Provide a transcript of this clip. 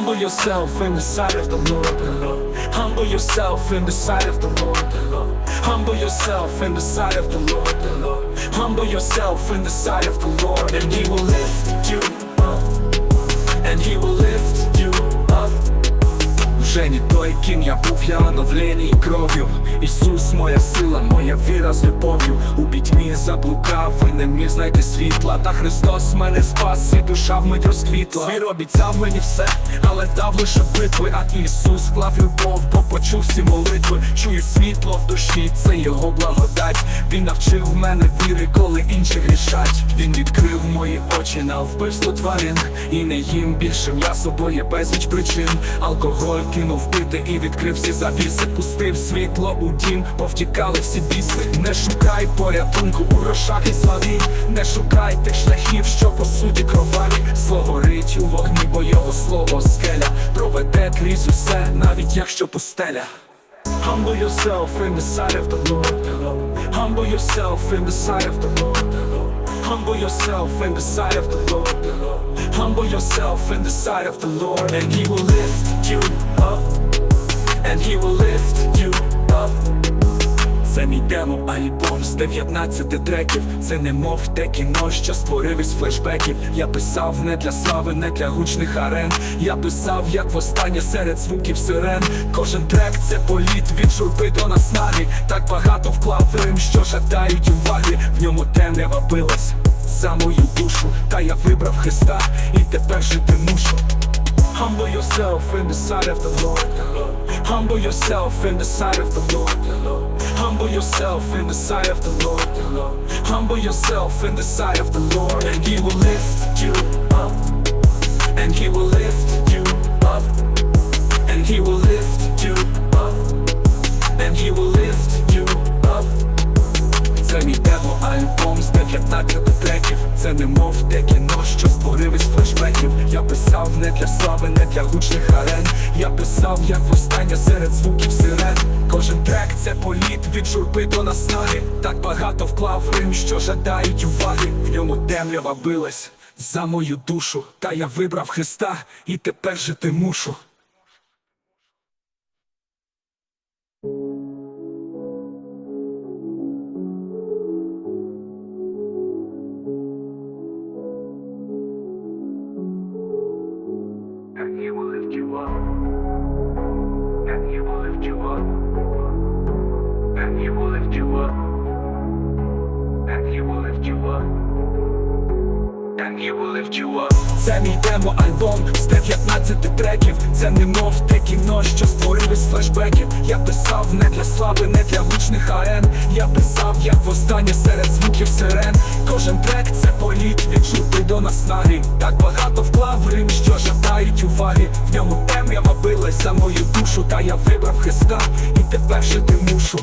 Humble yourself in the sight of the Lord. Humble yourself in the sight of the Lord. Humble yourself in the sight of the Lord. Humble yourself in the sight of the Lord, and He will lift you ким я був, я оновлений кров'ю. Ісус, моя сила, моя віра з любов'ю. У пітьмі заблукав і не міг знайти світла. Та Христос мене спас, і душа вмить розквітла. Звір обіцяв мені все, але дав лише битви. А Ісус клав любов, бо почув всі молитви. Чую світло в душі, це його благодать Він навчив мене віри, коли інші грішать. Він відкрив мої очі на вбивство тварин. І не їм більше м'ясо, бо є безліч причин. Алкоголь кинув пити і відкрив всі завіси. Пустив світло у дім, повтікали всі біси. Не шукай порятунку у грошах і славі. Не шукай тих шляхів, що по суті кроваві. Зло горить у вогні, бо його слово скеля. Проведе крізь усе, навіть якщо пустеля. Humble yourself in the sight of the Lord. Humble yourself in the sight of the Lord. Humble yourself in the sight of the Lord. Humble yourself in the sight of the Lord, and He will lift you up. And He will lift you up. Це мій демо альбом з 19 треків. Це не мов те кіно, що створив із флешбеків. Я писав не для слави, не для гучних арен. Я писав, як востаннє серед звуків сирен. Кожен трек це політ від журби до наснаги Так багато вклав рим, що жадають уваги. В ньому темрява билась за мою душу Та я вибрав Христа і тепер жити мушу. Humble yourself in the sight of the Lord. Humble yourself in the sight of the Lord. Humble yourself in the sight of the Lord. Humble yourself in the sight of the Lord, and He will lift you up. And He will lift you up. And He will lift you up. And He will lift you up. Це мій демо альбом з 19 треків Це не мов те кіно, що створив із флешбеків Я писав Не для слави, не для гучних арен. Я писав, як востаннє серед звуків сирен. Кожен трек це політ від журби до наснаги. Так багато вклав рим, що жадають уваги. В ньому темрява билась за мою душу Та я вибрав Христа і тепер жити мушу Це мій демо альбом з 19 треків. Це не мов те кіно, що створив із флешбеків. Я писав не для слави, не для гучних арен. Я писав, як востаннє серед звуків сирен. Кожен трек це політ від журби до наснаги. Так багато вклав рим, що жадають уваги. В ньому темрява билась за мою душу, та я вибрав Христа і тепер жити мушу.